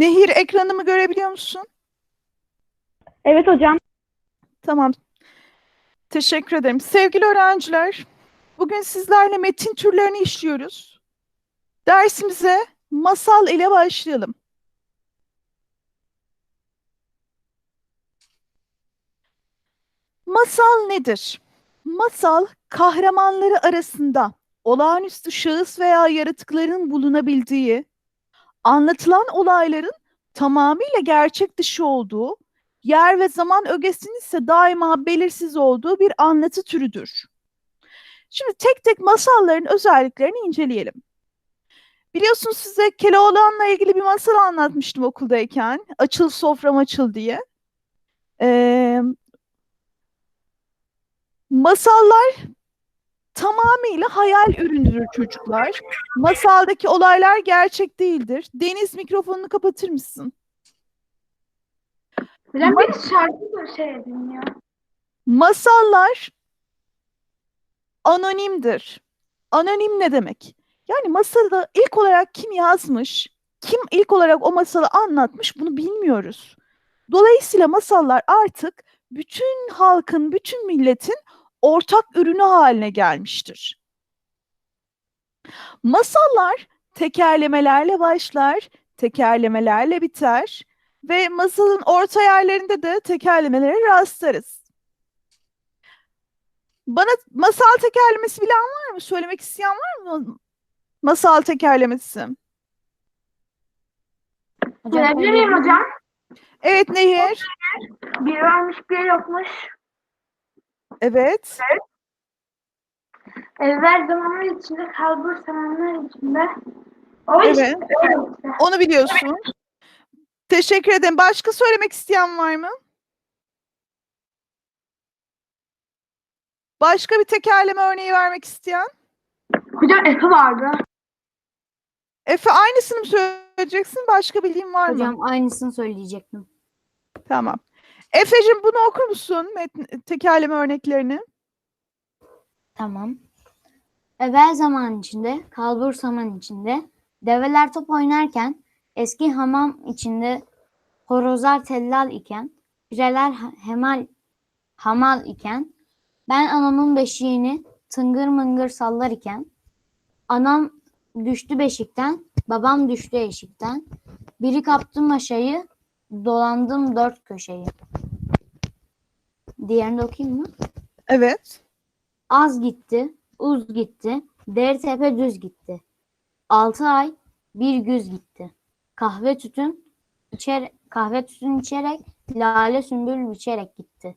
Nehir ekranımı görebiliyor musun? Evet hocam. Tamam. Teşekkür ederim. Sevgili öğrenciler, bugün sizlerle metin türlerini işliyoruz. Dersimize masal ile başlayalım. Masal nedir? Masal, kahramanları arasında olağanüstü şahıs veya yaratıkların bulunabildiği, anlatılan olayların tamamıyla gerçek dışı olduğu, yer ve zaman ögesinin ise daima belirsiz olduğu bir anlatı türüdür. Şimdi tek tek masalların özelliklerini inceleyelim. Biliyorsunuz size Keloğlan'la ilgili bir masal anlatmıştım okuldayken. Açıl sofram açıl diye. Ee, masallar tamamıyla hayal ürünüdür çocuklar. Masaldaki olaylar gerçek değildir. Deniz mikrofonunu kapatır mısın? Hocam bir şarkı da şey ya. Masallar anonimdir. Anonim ne demek? Yani masalı ilk olarak kim yazmış, kim ilk olarak o masalı anlatmış bunu bilmiyoruz. Dolayısıyla masallar artık bütün halkın, bütün milletin ortak ürünü haline gelmiştir. Masallar tekerlemelerle başlar, tekerlemelerle biter ve masalın orta yerlerinde de tekerlemelere rastlarız. Bana masal tekerlemesi bilen var mı? Söylemek isteyen var mı? Masal tekerlemesi. Görebilir miyim hocam? Evet Nehir. Bir varmış bir yokmuş. Evet. Evvel zamanlar içinde kalbur zamanlar içinde. O Evet. işte. işte. Onu biliyorsun. Teşekkür ederim. Başka söylemek isteyen var mı? Başka bir tekerleme örneği vermek isteyen? Hocam Efe vardı. Efe aynısını mı söyleyeceksin? Başka bildiğin var mı? Hocam aynısını söyleyecektim. Tamam. Efe'cim bunu okur musun? Metn, tekerleme örneklerini. Tamam. Evvel zaman içinde, kalbur zaman içinde, develer top oynarken, eski hamam içinde horozlar tellal iken, pireler hemal hamal iken, ben anamın beşiğini tıngır mıngır sallar iken, anam düştü beşikten, babam düştü eşikten, biri kaptı maşayı, dolandım dört köşeyi. Diğerini de okuyayım mı? Evet. Az gitti, uz gitti, deri tepe düz gitti. Altı ay bir güz gitti. Kahve tütün içer kahve tütün içerek lale sümbül biçerek gitti.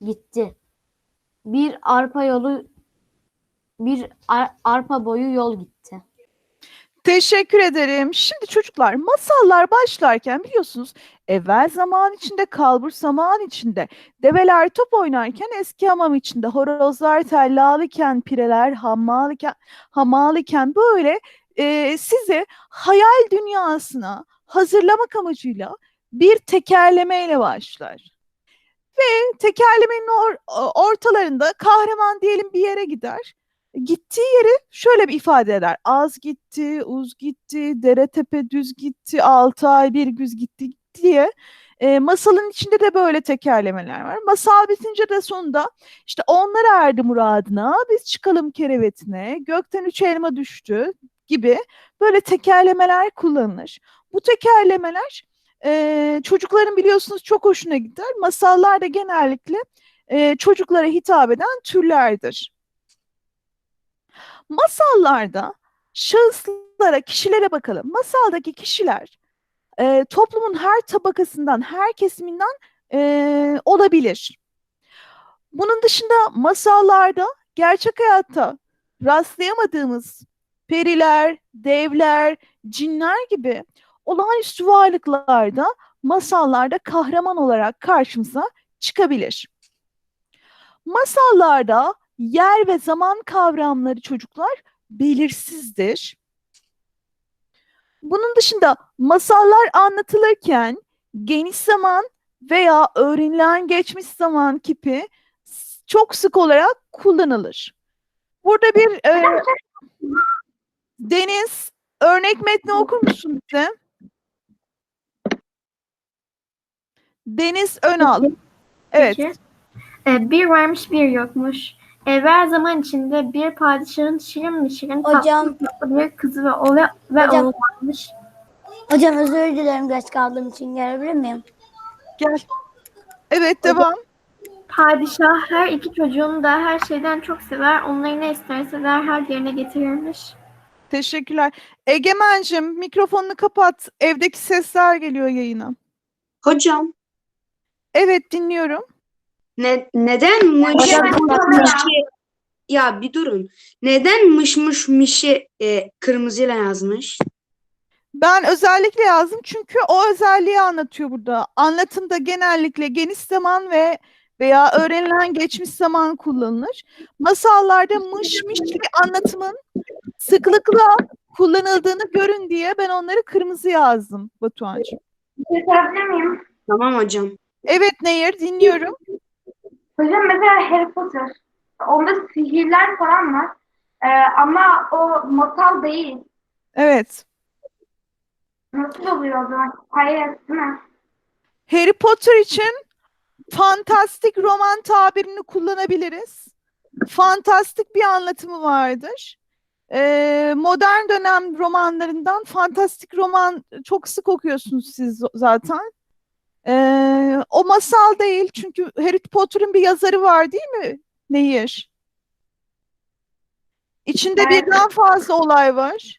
Gitti. Bir arpa yolu bir ar- arpa boyu yol gitti. Teşekkür ederim. Şimdi çocuklar masallar başlarken biliyorsunuz evvel zaman içinde kalbur zaman içinde develer top oynarken eski hamam içinde horozlar tellal iken pireler hammal iken hamal iken böyle e, sizi hayal dünyasına hazırlamak amacıyla bir tekerlemeyle başlar. Ve tekerlemenin or- ortalarında kahraman diyelim bir yere gider. Gittiği yeri şöyle bir ifade eder. Az gitti, uz gitti, dere tepe düz gitti, altı ay bir güz gitti diye. E, masalın içinde de böyle tekerlemeler var. Masal bitince de sonunda işte onlar erdi muradına, biz çıkalım kerevetine, gökten üç elma düştü gibi böyle tekerlemeler kullanılır. Bu tekerlemeler e, çocukların biliyorsunuz çok hoşuna gider. Masallar da genellikle e, çocuklara hitap eden türlerdir. Masallarda şahıslara, kişilere bakalım. Masaldaki kişiler e, toplumun her tabakasından, her kesiminden e, olabilir. Bunun dışında masallarda gerçek hayatta rastlayamadığımız periler, devler, cinler gibi olağanüstü varlıklarda masallarda kahraman olarak karşımıza çıkabilir. Masallarda yer ve zaman kavramları çocuklar belirsizdir. Bunun dışında masallar anlatılırken geniş zaman veya öğrenilen geçmiş zaman kipi çok sık olarak kullanılır. Burada bir e, Deniz örnek metni okur musun bize? Deniz Önal. Evet. Peki. Ee, bir varmış bir yokmuş. Evvel zaman içinde bir padişahın şirin mi şirin Hocam. tatlı tatlı bir kızı ve oğlu ve Hocam. oğlu varmış. Hocam özür dilerim geç kaldığım için gelebilir miyim? Gel. Evet devam. Padişah her iki çocuğunu da her şeyden çok sever. Onları ne isterse derhal yerine getirirmiş. Teşekkürler. Egemen'cim mikrofonunu kapat. Evdeki sesler geliyor yayına. Hocam Evet dinliyorum. Ne, neden mış Hocam, mişi ya bir durun. Neden mış mış mişi e, kırmızıyla yazmış? Ben özellikle yazdım çünkü o özelliği anlatıyor burada. Anlatımda genellikle geniş zaman ve veya öğrenilen geçmiş zaman kullanılır. Masallarda mış mişli anlatımın sıklıkla kullanıldığını görün diye ben onları kırmızı yazdım Batuhan'cığım. Bir şey sorabilir miyim? Tamam hocam. Evet Nehir dinliyorum. Hocam mesela Harry Potter. Onda sihirler falan var. Ee, ama o masal değil. Evet. Nasıl oluyor o zaman? Hayır, değil mi? Harry Potter için fantastik roman tabirini kullanabiliriz. Fantastik bir anlatımı vardır. Ee, modern dönem romanlarından fantastik roman çok sık okuyorsunuz siz zaten. Ee, o masal değil çünkü Harry Potter'ın bir yazarı var değil mi Nehir? İçinde Evet. birden fazla olay var.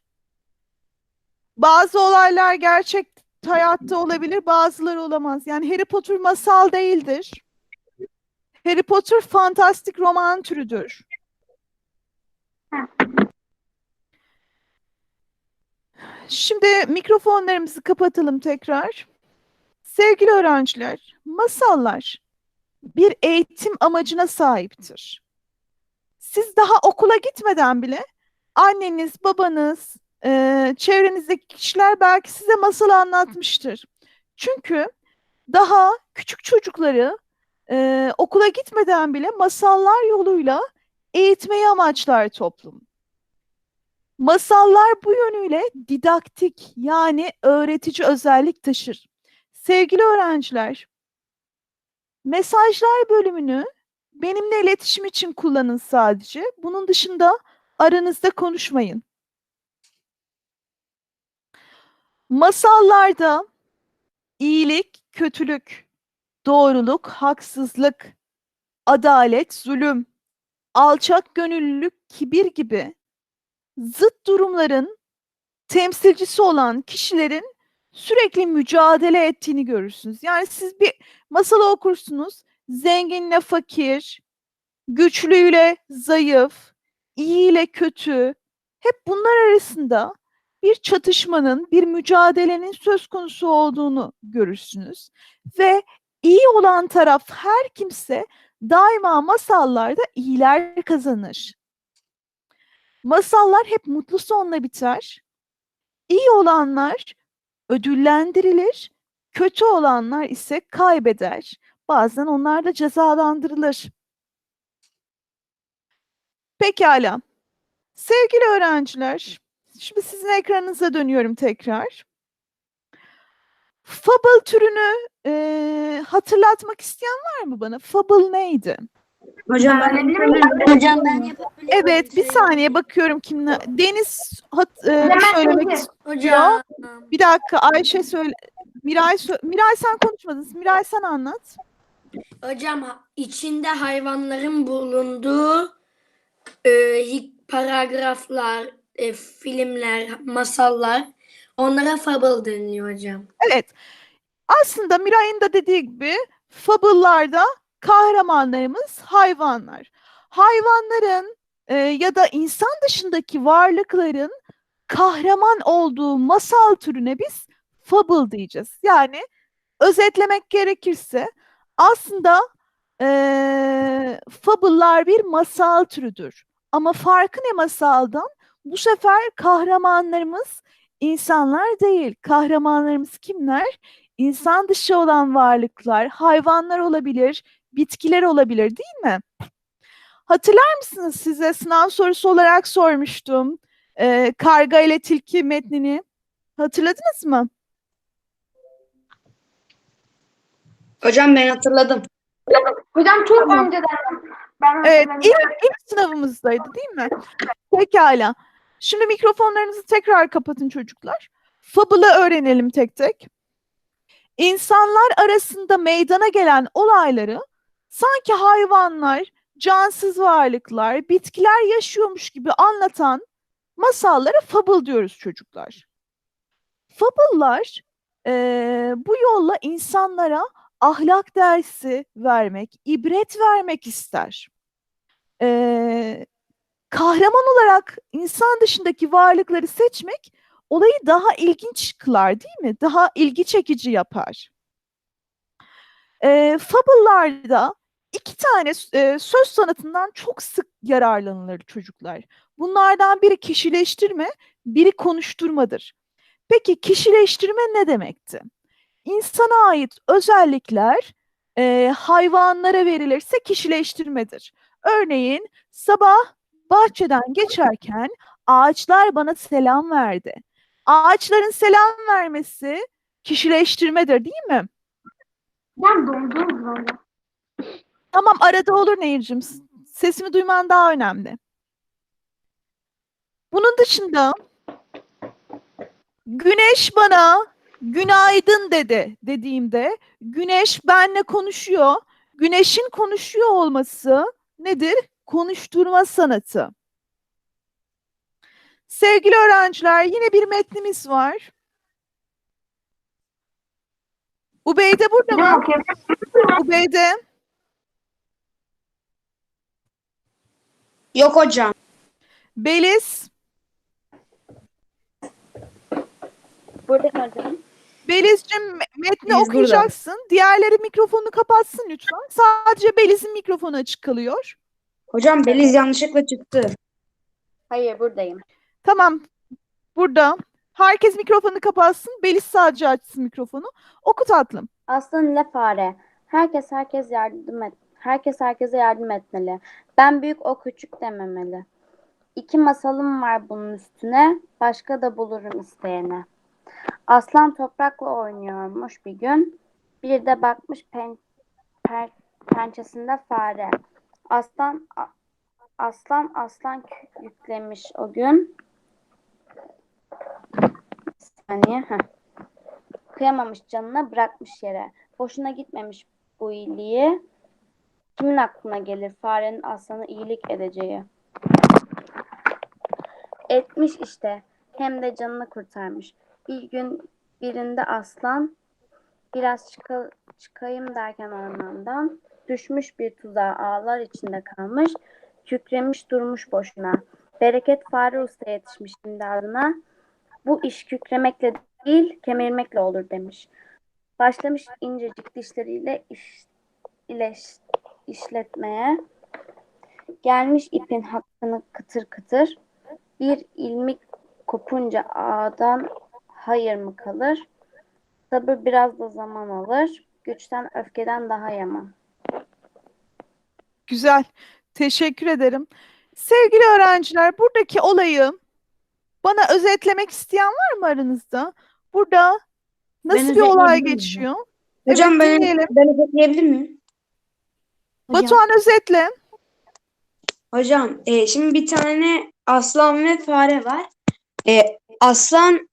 Bazı olaylar gerçek hayatta olabilir, bazıları olamaz. Yani Harry Potter masal değildir. Harry Potter fantastik roman türüdür. Şimdi mikrofonlarımızı kapatalım tekrar. Sevgili öğrenciler, masallar bir eğitim amacına sahiptir. Siz daha okula gitmeden bile anneniz, babanız, eee, çevrenizdeki kişiler belki size masal anlatmıştır. Çünkü daha küçük çocukları eee, okula gitmeden bile masallar yoluyla eğitmeyi amaçlar toplum. Masallar bu yönüyle didaktik yani öğretici özellik taşır. Sevgili öğrenciler, mesajlar bölümünü benimle iletişim için kullanın sadece. Bunun dışında aranızda konuşmayın. Masallarda iyilik, kötülük, doğruluk, haksızlık, adalet, zulüm, alçak gönüllülük, kibir gibi zıt durumların temsilcisi olan kişilerin sürekli mücadele ettiğini görürsünüz. Yani siz bir masalı okursunuz, zenginle fakir, güçlüyle zayıf, iyi ile kötü, hep bunlar arasında bir çatışmanın, bir mücadelenin söz konusu olduğunu görürsünüz. Ve iyi olan taraf her kimse daima masallarda iyiler kazanır. Masallar hep mutlu sonla biter. İyi olanlar ödüllendirilir, kötü olanlar ise kaybeder. Bazen onlar da cezalandırılır. Pekala. Sevgili öğrenciler, şimdi sizin ekranınıza dönüyorum tekrar. Fable türünü eee, hatırlatmak isteyen var mı bana? Fable neydi? Hocam ben Öğrenebilir miyim? Hocam ben yapabilirim. Evet, bir saniye bakıyorum kimle. Deniz hat, Hemen söylemek istiyor. Hocam. Bir dakika Ayşe söyle. Miray, sö- Miray sen konuşmadın. Miray sen anlat. Hocam ha- içinde hayvanların bulunduğu e, paragraflar, e, filmler, masallar onlara fable deniliyor hocam. Evet. Aslında Miray'ın da dediği gibi fable'larda kahramanlarımız hayvanlar. Hayvanların e, ya da insan dışındaki varlıkların kahraman olduğu masal türüne biz fable diyeceğiz. Yani özetlemek gerekirse aslında e, fable'lar bir masal türüdür. Ama farkı ne masaldan? Bu sefer kahramanlarımız insanlar değil. Kahramanlarımız kimler? İnsan dışı olan varlıklar, hayvanlar olabilir, bitkiler olabilir değil mi? Hatırlar mısınız size sınav sorusu olarak sormuştum. Ee, karga ile tilki metnini. Hatırladınız mı? Hocam ben hatırladım. Hocam çok Tamam. önceden. Ben Evet, ilk, ilk sınavımızdaydı değil mi? Pekala. Şimdi mikrofonlarınızı tekrar kapatın çocuklar. Fable'ı öğrenelim tek tek. İnsanlar arasında meydana gelen olayları sanki hayvanlar, cansız varlıklar, bitkiler yaşıyormuş gibi anlatan masallara fable diyoruz çocuklar. Fable'lar eee, bu yolla insanlara ahlak dersi vermek, ibret vermek ister eee, kahraman olarak insan dışındaki varlıkları seçmek olayı daha ilginç kılar değil mi? Daha ilgi çekici yapar. Eee fable'larda iki tane eee, söz sanatından çok sık yararlanılır çocuklar. Bunlardan biri kişileştirme, biri konuşturmadır. Peki kişileştirme ne demekti? İnsana ait özellikler eee, hayvanlara verilirse kişileştirmedir. Örneğin sabah bahçeden geçerken ağaçlar bana selam verdi. Ağaçların selam vermesi kişileştirmedir değil mi? Ben dondum. Tamam arada olur Nehir'cim. Sesimi duyman daha önemli. Bunun dışında güneş bana günaydın dedi dediğimde güneş benle konuşuyor. Güneşin konuşuyor olması nedir? Konuşturma sanatı. Sevgili öğrenciler yine bir metnimiz var. Ubeyde burada mı? Ubeyde. Yok hocam. Beliz. Buradaki hocam. Beliz'cim me- metni burada. okuyacaksın. Diğerleri mikrofonunu kapatsın lütfen. Sadece Beliz'in mikrofonu açık kalıyor. Hocam Beliz yanlışlıkla çıktı. Hayır buradayım. Tamam. Burada. Herkes mikrofonu kapatsın. Beliz sadece açsın mikrofonu. Oku tatlım. Aslan ile fare. Herkes herkes yardım et. Herkes herkese yardım etmeli. Ben büyük o küçük dememeli. İki masalım var bunun üstüne. Başka da bulurum isteyene. Aslan toprakla oynuyormuş bir gün. Bir de bakmış pen, per- pençesinde fare. Aslan aslan aslan yüklemiş o gün. Bir saniye. Heh. Kıyamamış canına bırakmış yere. Boşuna gitmemiş bu iyiliği. Kimin aklına gelir farenin aslana iyilik edeceği? Etmiş işte. Hem de canını kurtarmış. Bir gün birinde aslan biraz çıka- çıkayım derken ormandan düşmüş bir tuzağa ağlar içinde kalmış. Kükremiş durmuş boşuna. Bereket fare usta yetişmiş imdadına. Bu iş kükremekle değil kemirmekle olur demiş. Başlamış incecik dişleriyle iş, ileş, işletmeye. Gelmiş ipin hakkını kıtır kıtır. Bir ilmik kopunca ağdan hayır mı kalır? Sabır biraz da zaman alır. Güçten öfkeden daha yaman. Güzel. Teşekkür ederim. Sevgili öğrenciler, buradaki olayı bana özetlemek isteyen var mı aranızda? Burada nasıl bir olay geçiyor? Hocam Evet, ben, ben özetleyebilir miyim? Batuhan özetle. Hocam e, şimdi bir tane aslan ve fare var. E, aslan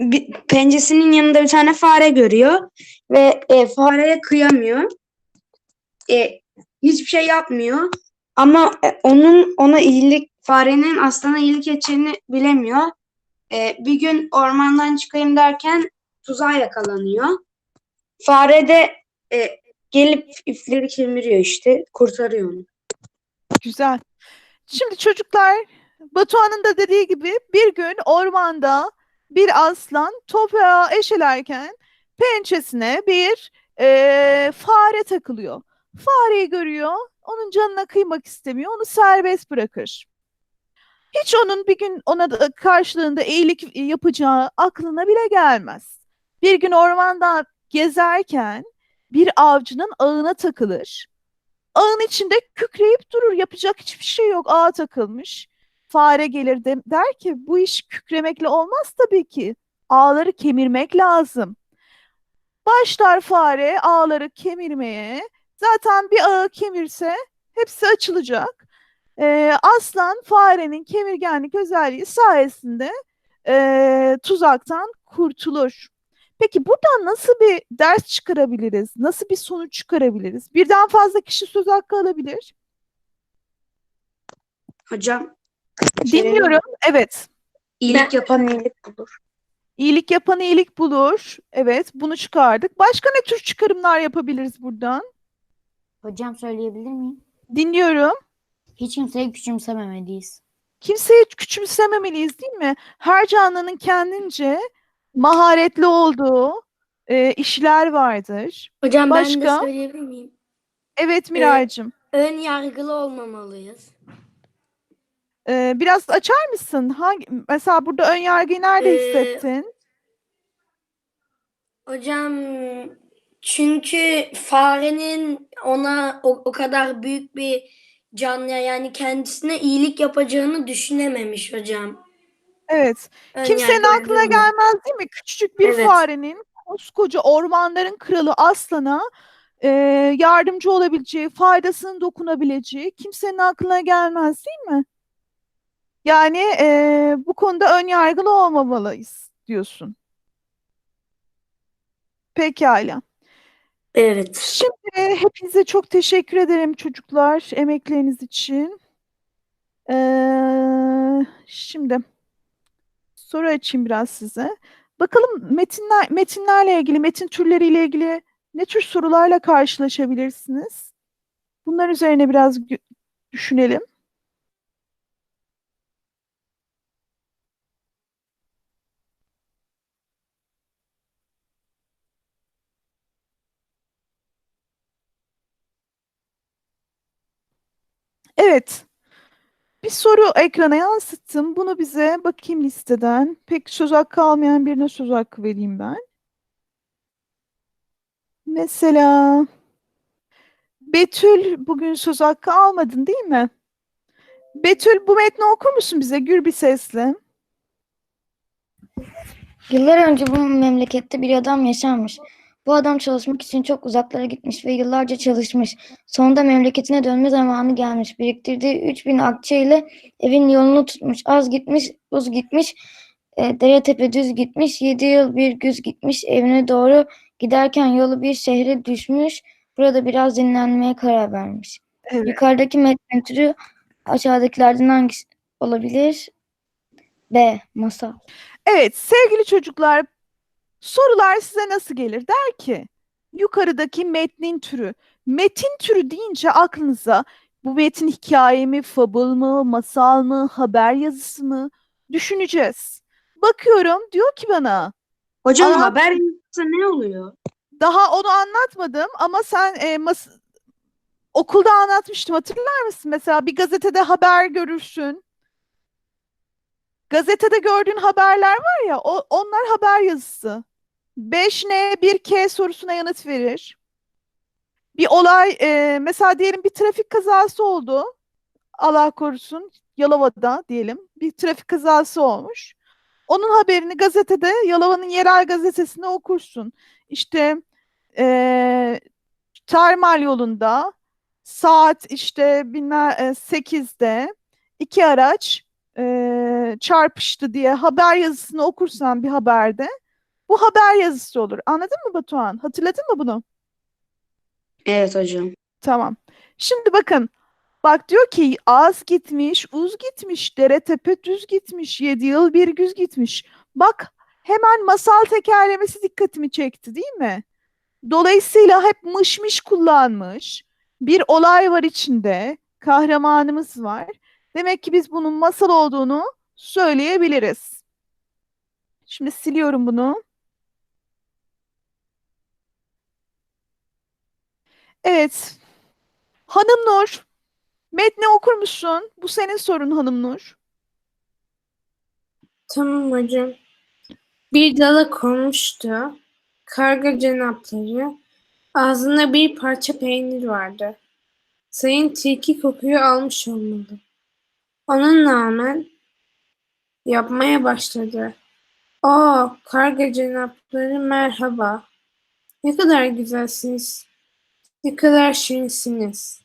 bir, pençesinin yanında bir tane fare görüyor ve e, fareye kıyamıyor. E, hiçbir şey yapmıyor ama e, onun ona iyilik farenin aslana iyilik edeceğini bilemiyor. E, bir gün ormandan çıkayım derken tuzağa yakalanıyor. Fare de e, gelip ipleri kemiriyor işte kurtarıyor onu. Güzel. Şimdi çocuklar, Batuhan'ın da dediği gibi bir gün ormanda bir aslan toprağa eşelerken pençesine bir eee, fare takılıyor. Fareyi görüyor, onun canına kıymak istemiyor, onu serbest bırakır. Hiç onun bir gün ona da karşılığında iyilik yapacağı aklına bile gelmez. Bir gün ormanda gezerken bir avcının ağına takılır. Ağın içinde kükreyip durur. Yapacak hiçbir şey yok. Ağa takılmış. Fare gelir de, der ki bu iş kükremekle olmaz tabii ki. Ağları kemirmek lazım. Başlar fare ağları kemirmeye. Zaten bir ağı kemirse hepsi açılacak. Ee, aslan farenin kemirgenlik özelliği sayesinde ee, tuzaktan kurtulur. Peki buradan nasıl bir ders çıkarabiliriz? Nasıl bir sonuç çıkarabiliriz? Birden fazla kişi söz hakkı alabilir. Hocam Dinliyorum. Evet. iyilik yapan iyilik bulur. İyilik yapan iyilik bulur. Evet, bunu çıkardık. Başka ne tür çıkarımlar yapabiliriz buradan? Hocam söyleyebilir miyim? Dinliyorum. Hiç kimseyi küçümsememeliyiz. Kimseyi küçümsememeliyiz değil mi? Her canlının kendince maharetli olduğu e, işler vardır. Hocam ben Başka? de söyleyebilir miyim? Evet Miraycığım. Ön yargılı olmamalıyız. e, biraz açar mısın? Hangi, mesela burada ön yargıyı nerede Ee, hissettin? Hocam çünkü farenin ona o, o kadar büyük bir canlıya yani kendisine iyilik yapacağını düşünememiş hocam. Evet. Ön Kimsenin yargılı aklına olmalı. gelmez değil mi? Küçücük bir Evet. farenin koskoca ormanların kralı aslana e, yardımcı olabileceği, faydasının dokunabileceği kimsenin aklına gelmez değil mi? Yani e, bu konuda ön yargılı olmamalıyız diyorsun. Pekala. Evet. Şimdi hepinize çok teşekkür ederim çocuklar emekleriniz için. Ee, şimdi soru açayım biraz size. Bakalım metinler metinlerle ilgili, metin türleriyle ilgili ne tür sorularla karşılaşabilirsiniz? Bunlar üzerine biraz düşünelim. Evet. Bir soru ekrana yansıttım. Bunu bize bakayım listeden. Pek söz hakkı almayan birine söz hakkı vereyim ben. Mesela Betül bugün söz hakkı almadın değil mi? Betül bu metni okur musun bize gür bir sesle? Yıllar önce bu memlekette bir adam yaşarmış. Bu adam çalışmak için çok uzaklara gitmiş ve yıllarca çalışmış. Sonunda memleketine dönme zamanı gelmiş. Biriktirdiği 3000 akçe ile evin yolunu tutmuş. Az gitmiş, uz gitmiş, e, dere tepe düz gitmiş. 7 yıl bir güz gitmiş. Evine doğru giderken yolu bir şehre düşmüş. Burada biraz dinlenmeye karar vermiş. Evet. Yukarıdaki metnin türü aşağıdakilerden hangisi olabilir? B. Masal. Evet sevgili çocuklar sorular size nasıl gelir? Der ki yukarıdaki metnin türü. Metin türü deyince aklınıza bu metin hikaye mi, fabıl mı, masal mı, haber yazısı mı düşüneceğiz. Bakıyorum diyor ki bana Hocam Aa. haber yazısı ne oluyor? daha onu anlatmadım ama sen e, mas- okulda anlatmıştım hatırlar mısın? Mesela bir gazetede haber görürsün. Gazetede gördüğün haberler var ya o, onlar haber yazısı. 5N 1K sorusuna yanıt verir. Bir olay e, mesela diyelim bir trafik kazası oldu. Allah korusun Yalova'da diyelim bir trafik kazası olmuş. Onun haberini gazetede Yalova'nın yerel gazetesinde okursun. İşte e, termal yolunda saat işte bilmem e, 8'de iki araç e, çarpıştı diye haber yazısını okursan bir haberde bu haber yazısı olur. Anladın mı Batuhan? Hatırladın mı bunu? Evet hocam. Tamam. Şimdi bakın. Bak diyor ki az gitmiş, uz gitmiş, dere tepe düz gitmiş, yedi yıl bir güz gitmiş. Bak hemen masal tekerlemesi dikkatimi çekti değil mi? Dolayısıyla hep mış mış kullanmış. Bir olay var içinde. Kahramanımız var. Demek ki biz bunun masal olduğunu söyleyebiliriz. Şimdi siliyorum bunu. Evet. Hanım Nur, metni okur musun? Bu senin sorun Hanım Nur. Tamam hocam. Bir dala konmuştu. Karga cenapları. Ağzında bir parça peynir vardı. Sayın tilki kokuyu almış olmalı. Onun rağmen yapmaya başladı. O karga cenapları merhaba. Ne kadar güzelsiniz. Ne kadar şirinsiniz.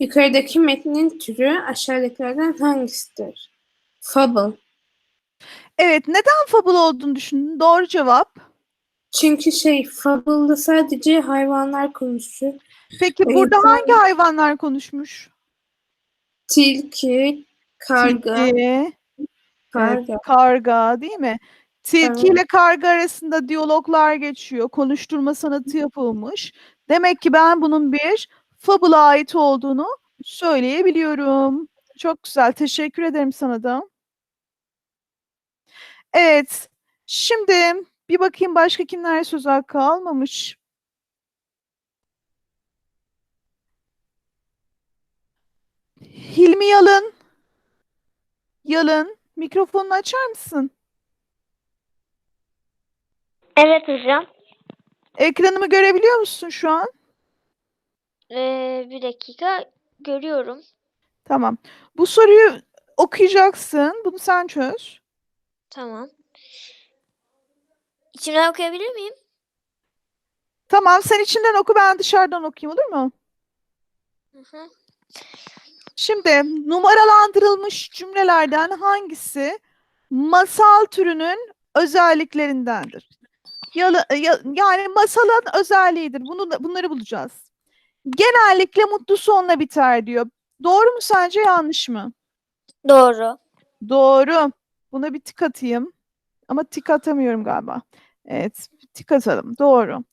Yukarıdaki metnin türü aşağıdakilerden hangisidir? Fable. Evet, neden fabul olduğunu düşündün? Doğru cevap. Çünkü şey, Fable'da sadece hayvanlar konuşuyor. Peki burada hangi hayvanlar konuşmuş? Tilki, karga, Tilki, karga. karga değil mi? Tilki Evet. ile karga arasında diyaloglar geçiyor. Konuşturma sanatı yapılmış. Demek ki ben bunun bir fable'a ait olduğunu söyleyebiliyorum. Çok güzel. Teşekkür ederim sana da. Evet. Şimdi bir bakayım başka kimler söz hakkı almamış. Hilmi Yalın. Yalın, mikrofonunu açar mısın? Evet hocam. Ekranımı görebiliyor musun şu an? Ee, bir dakika görüyorum. Tamam. Bu soruyu okuyacaksın. Bunu sen çöz. Tamam. İçimden okuyabilir miyim? Tamam, sen içinden oku, ben dışarıdan okuyayım, olur mu? Hı hı. Şimdi numaralandırılmış cümlelerden hangisi masal türünün özelliklerindendir? Yalı- ya- yani masalın özelliğidir. Bunu da- bunları bulacağız. Genellikle mutlu sonla biter diyor. Doğru mu sence yanlış mı? Doğru. Doğru. Buna bir tik atayım. Ama tik atamıyorum galiba. Evet, tik atalım. Doğru.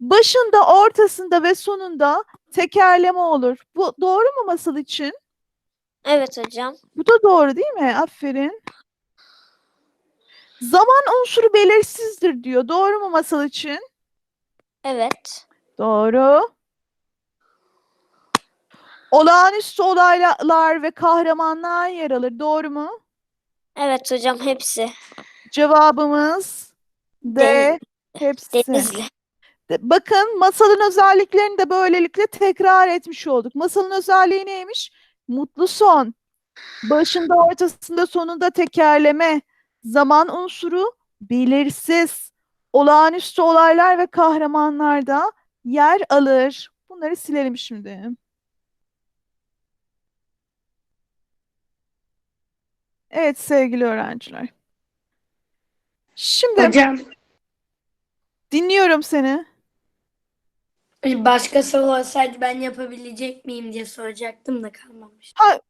Başında, ortasında ve sonunda tekerleme olur. Bu doğru mu masal için? Evet hocam. Bu da doğru değil mi? Aferin. Zaman unsuru belirsizdir diyor. Doğru mu masal için? Evet. Doğru. Olağanüstü olaylar ve kahramanlar yer alır. Doğru mu? Evet hocam hepsi. Cevabımız D. Denizli. Hepsi. Denizli. De- Bakın masalın özelliklerini de böylelikle tekrar etmiş olduk. Masalın özelliği neymiş? Mutlu son. Başında, ortasında, sonunda tekerleme. Zaman unsuru belirsiz. Olağanüstü olaylar ve kahramanlarda yer alır. Bunları silelim şimdi. Evet sevgili öğrenciler. Şimdi Hocam dinliyorum seni. Başka soru olsaydı ben yapabilecek miyim diye soracaktım da kalmamış. Ha,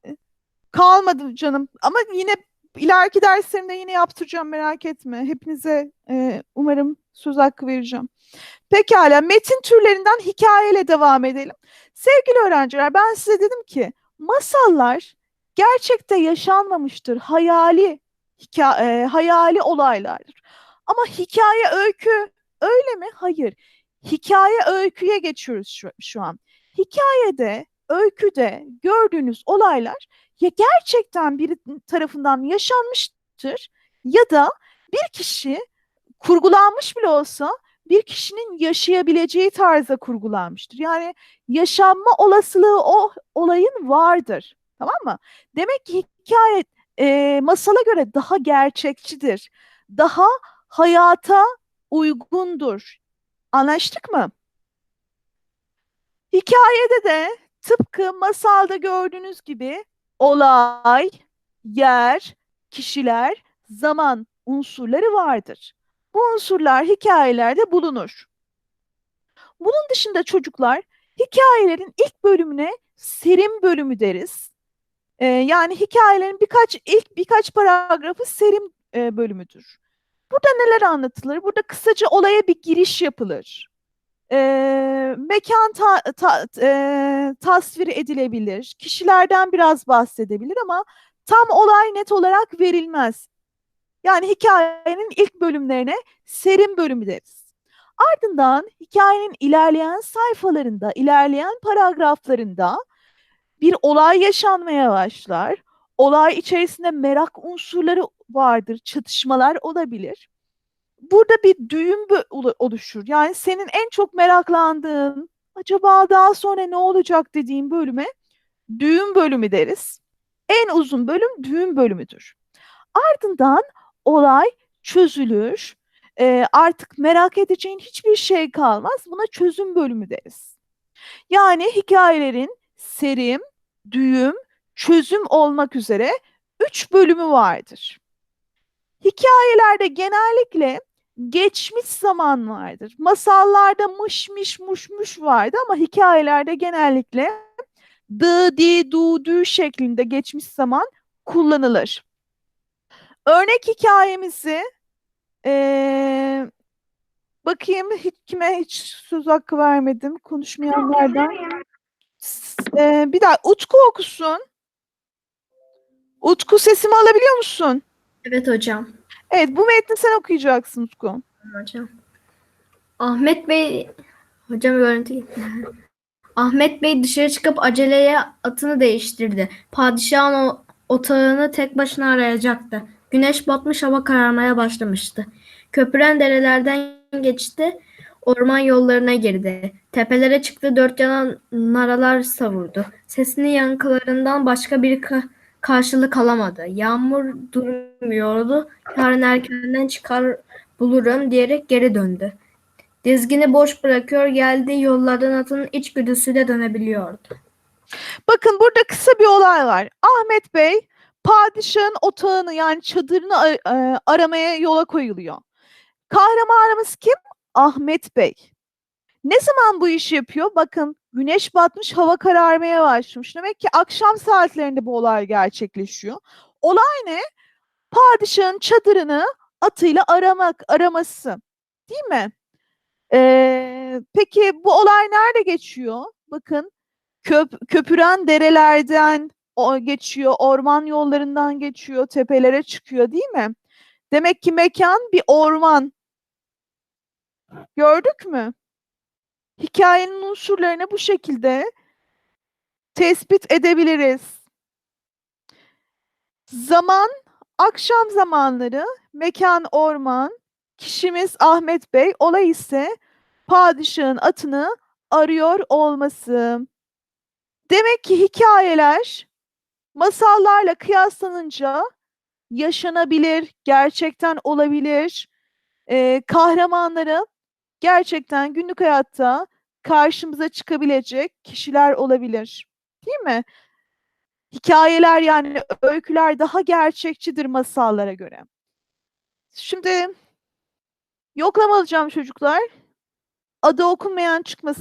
kalmadı canım. Ama yine ileriki derslerimde yine yaptıracağım merak etme. Hepinize e, umarım söz hakkı vereceğim. Pekala metin türlerinden hikayeyle devam edelim. Sevgili öğrenciler ben size dedim ki masallar gerçekte yaşanmamıştır. Hayali hika- e, hayali olaylardır. Ama hikaye öykü öyle mi? Hayır. Hikaye öyküye geçiyoruz şu, şu an. Hikayede, öyküde gördüğünüz olaylar ya gerçekten biri tarafından yaşanmıştır ya da bir kişi kurgulanmış bile olsa bir kişinin yaşayabileceği tarzda kurgulanmıştır. Yani yaşanma olasılığı o olayın vardır. Tamam mı? Demek ki hikaye e, masala göre daha gerçekçidir. Daha hayata uygundur. Anlaştık mı? Hikayede de tıpkı masalda gördüğünüz gibi olay, yer, kişiler, zaman unsurları vardır. Bu unsurlar hikayelerde bulunur. Bunun dışında çocuklar hikayelerin ilk bölümüne serim bölümü deriz. Ee, yani hikayelerin birkaç ilk birkaç paragrafı serim e, bölümüdür. Burada neler anlatılır? Burada kısaca olaya bir giriş yapılır. Ee, mekan ta- ta- e, tasvir edilebilir. Kişilerden biraz bahsedebilir ama tam olay net olarak verilmez. Yani hikayenin ilk bölümlerine serim bölümü deriz. Ardından hikayenin ilerleyen sayfalarında, ilerleyen paragraflarında bir olay yaşanmaya başlar. Olay içerisinde merak unsurları vardır, çatışmalar olabilir. Burada bir düğüm oluşur. Yani senin en çok meraklandığın, acaba daha sonra ne olacak dediğin bölüme düğüm bölümü deriz. En uzun bölüm düğüm bölümüdür. Ardından olay çözülür. e, artık merak edeceğin hiçbir şey kalmaz. Buna çözüm bölümü deriz. Yani hikayelerin serim, düğüm, çözüm olmak üzere üç bölümü vardır. Hikayelerde genellikle geçmiş zaman vardır. Masallarda mış mış muş muş vardı ama hikayelerde genellikle dı, di, du, dü şeklinde geçmiş zaman kullanılır. Örnek hikayemizi eee, bakayım hiç, kime hiç söz hakkı vermedim konuşmayanlardan. Eee, bir daha Utku okusun. Utku sesimi alabiliyor musun? Evet hocam. Evet bu metni sen okuyacaksın Utku. Hocam. Ahmet Bey hocam görüntü gitti. Ahmet Bey dışarı çıkıp aceleye atını değiştirdi. Padişahın o otağını tek başına arayacaktı. Güneş batmış hava kararmaya başlamıştı. Köpüren derelerden geçti. Orman yollarına girdi. Tepelere çıktı dört yana naralar savurdu. Sesinin yankılarından başka bir ka- karşılık alamadı. Yağmur durmuyordu. Yarın erkenden çıkar bulurum diyerek geri döndü. Dizgini boş bırakıyor geldiği yollardan atının içgüdüsüyle dönebiliyordu. Bakın burada kısa bir olay var. Ahmet Bey padişahın otağını yani çadırını a- e, aramaya yola koyuluyor. Kahramanımız kim? Ahmet Bey. Ne zaman bu işi yapıyor? Bakın güneş batmış, hava kararmaya başlamış. Demek ki akşam saatlerinde bu olay gerçekleşiyor. Olay ne? Padişahın çadırını atıyla aramak, araması. Değil mi? Ee, peki bu olay nerede geçiyor? Bakın köp köpüren derelerden o geçiyor, orman yollarından geçiyor, tepelere çıkıyor değil mi? Demek ki mekan bir orman. Gördük mü? Hikayenin unsurlarını bu şekilde tespit edebiliriz. Zaman akşam zamanları, mekan orman, kişimiz Ahmet Bey, olay ise padişahın atını arıyor olması. Demek ki hikayeler masallarla kıyaslanınca yaşanabilir, gerçekten olabilir. Ee, kahramanları gerçekten günlük hayatta karşımıza çıkabilecek kişiler olabilir. Değil mi? Hikayeler yani öyküler daha gerçekçidir masallara göre. Şimdi yoklama alacağım çocuklar. Adı okunmayan çıkmasın.